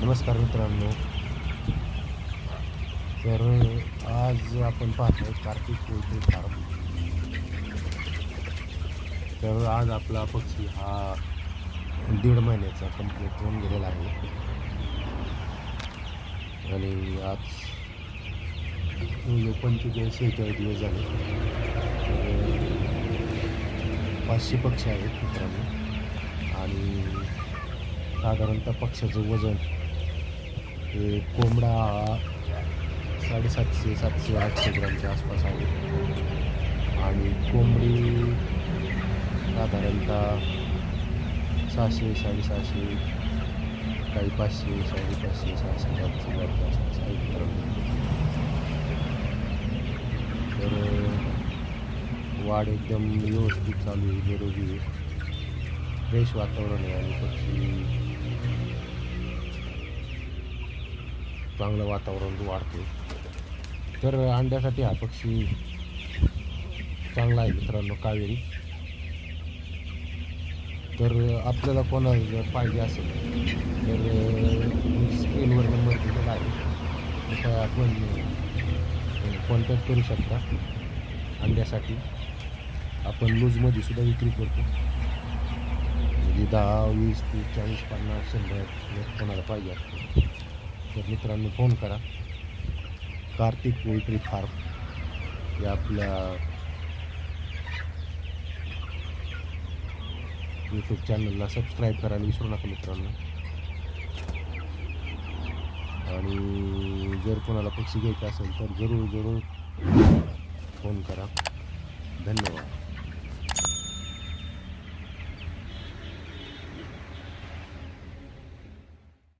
नमस्कार मित्रांनो. तर आज आपण पाहतो कार्तिक पोल्ट्री फार्म तर आज आपला पक्षी हा दीड महिन्याचा कंप्लीट होऊन गेलेला आहे. आणि आज म्हणजे पंचेचाळीस सेहेचाळीस दिवस झाले. पाचशे पक्षी आहेत मित्रांनो. आणि साधारणतः पक्षाचं वजन हे कोंबडा हा साडेसातशे सातशे आठशे ग्रामच्या आसपास आहे. आणि कोंबडी साधारणतः सहाशे साडेसहाशे काही पाचशे साडेपाचशे सहाशे सातशे ग्रामच्या आसपास आहे. तर वाढ एकदम व्यवस्थित चालू आहे निरोगी आहे. फ्रेश वातावरण आहे आणि पक्षी चांगलं वातावरण वाढते. तर अंड्यासाठी हा पक्षी चांगला आहे मित्रांनो कावेरी. तर आपल्याला कोणाला जर पाहिजे असेल तर स्क्रीनवर नंबर दिलेला आहे. आपण कॉन्टॅक्ट करू शकता. अंड्यासाठी. आपण लूजमध्ये सुद्धा विक्री करतो. म्हणजे दहा वीस तीस चाळीस पन्नास शंभर कोणाला पाहिजे असतो तर मित्रांनो फोन करा. कार्तिक पोल्ट्री फार्म या आपल्या यूट्यूब चॅनलला सबस्क्राईब करायला विसरू नका मित्रांनो. आणि जर कोणाला पक्षी घ्यायचं असेल तर जरूर जरूर फोन करा. धन्यवाद.